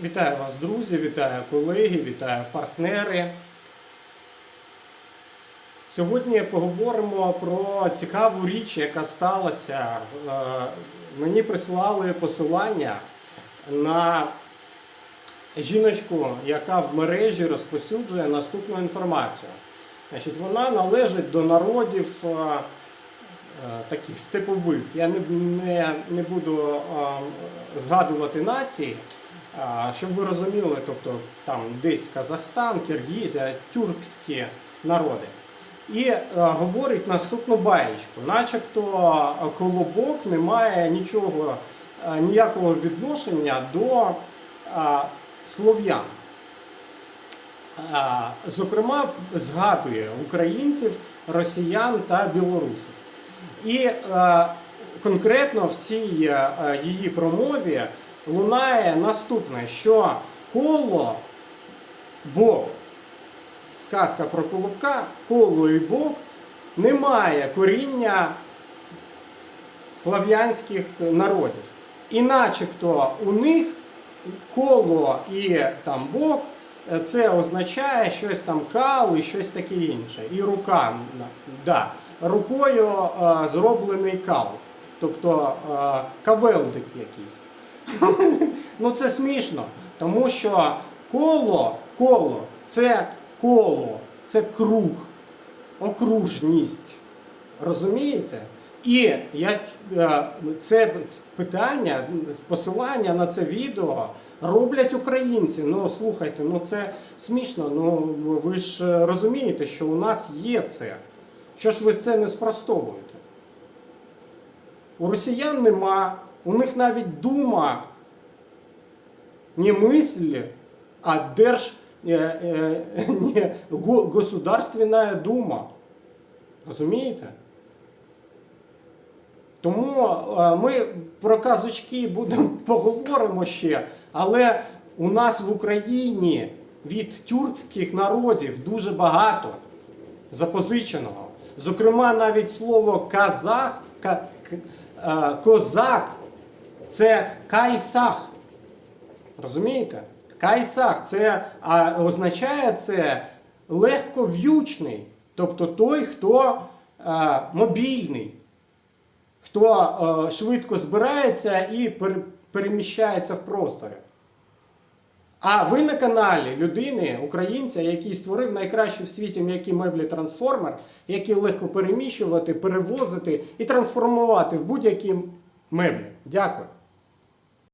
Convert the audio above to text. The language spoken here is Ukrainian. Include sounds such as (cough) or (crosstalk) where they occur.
Вітаю вас, друзі, вітаю колеги, вітаю партнери. Сьогодні поговоримо про цікаву річ, яка сталася. Е, Мені прислали посилання на жіночку, яка в мережі розповсюджує наступну інформацію. Значить, вона належить до народів е, е, таких степових. Я не, не, не буду згадувати нації, щоб ви розуміли, тобто там десь Казахстан, Киргізія, тюркські народи. І е, говорить наступну баєчку, начебто е, колобок не має нічого, е, ніякого відношення до е, слов'ян. А, Зокрема, згадує українців, росіян та білорусів. І е, конкретно в цій е, е, її промові лунає наступне, що коло Бог, сказка про колобка, коло і Бог не має коріння слав'янських народів. І начебто у них коло і там Бог е, це означає щось там кал і щось таке інше. І рука, да, рукою е, зроблений кал. Тобто е, кавелдик якийсь. Ну це смішно, тому що коло, коло це коло, це круг, окружність. Розумієте? І я е, це питання, посилання на це відео роблять українці. Ну слухайте, ну це смішно. Ну ви ж розумієте, що у нас є це. Що ж ви це не спростовуєте? У росіян нема, у них навіть дума не мысли, а держ, э, э, (laughs) не, го- государственная дума. Розумієте? Тому е, ми про казочки будемо (laughs) поговоримо ще, але у нас в Україні від тюркських народів дуже багато запозиченого. Зокрема, навіть слово казах, ка- к- е, козак це кайсах. Розумієте? Кайсах це а, означає це легков'ючний, тобто той, хто а, мобільний, хто а, швидко збирається і пер, переміщається в просторі. А ви на каналі людини, українця, який створив найкращі в світі м'які меблі трансформер, які легко переміщувати, перевозити і трансформувати в будь-які меблі. Дякую.